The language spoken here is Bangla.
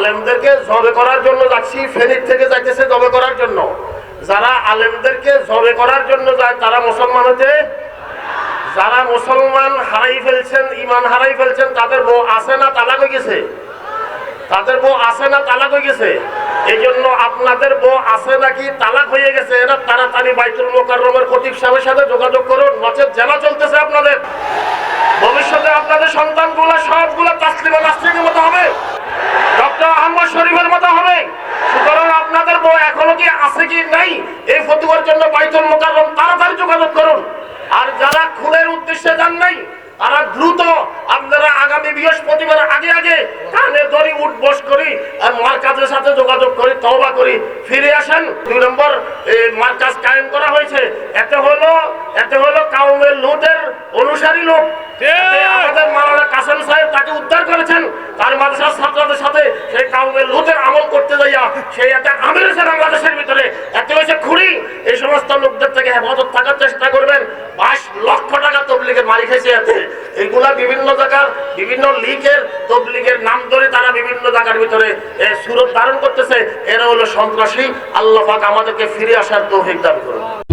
আলেমদেরকে জবে করার জন্য যাচ্ছি, ফেনীর থেকে যাইতেছে জবে করার জন্য। যারা আলেমদেরকে জবে করার জন্য যায়, তারা মুসলমান হতে যারা মুসলমান হারাই ফেলছেন ইমান হারাই ফেলছেন, তাদের বউ আছে না তালাক হয়ে গেছে? তাদের বউ আছে না তালাক হয়ে গেছে? এই জন্য আপনাদের বউ আছে নাকি তালাক হয়ে গেছে? এটা তাড়াতাড়ি বাইতুল মোকাররমের খতিব সাহেবের সাথে যোগাযোগ করুন, নচেত জেলা চলতেছে আপনাদের। ভবিষ্যতে আপনাদের সন্তানগুলো সবগুলো তাসলিমা নাসরিনের মতো হবে ডক্টর আহমদ শরীফের মতো হবে সুতরাং আপনাদের বউ এখনও কি আছে কি নাই এই ফতুয়ার জন্য বাইতুল মোকাররম তাড়াতাড়ি যোগাযোগ করুন। আর যারা খুনের উদ্দেশ্যে যান নাই তারা দ্রুত আপনারা আগামী বৃহস্পতিবার আগে আগে কানে ধরি উঠবস করি আর মার্কাজের সাথে যোগাযোগ করি তওবা করি। ফিরে আসেন। দুই নম্বর এই মার্কাজ কায়েম করা হয়েছে। এতে হলো এতে হলো কাউমের লুটের অনুসারী লোক। আমাদের মাওলানা কাসেম সাহেব তাকে উদ্ধার করেছেন। তার মাদ্রাসার ছাত্রদের সাথে সেই কাউমের লুটের আমল করতে যাইয়া সেই একটা আমির বাংলাদেশের ভিতরে এতে হয়েছে লক্ষ টাকা মালিক এইগুলা বিভিন্ন জায়গার, বিভিন্ন নাম ধরে তারা বিভিন্ন জায়গার ভিতরে সুরত ধারণ করতেছে। এরা হলো সন্ত্রাসী। আল্লাহ আমাদেরকে ফিরে আসার তৌফিক দান করুন।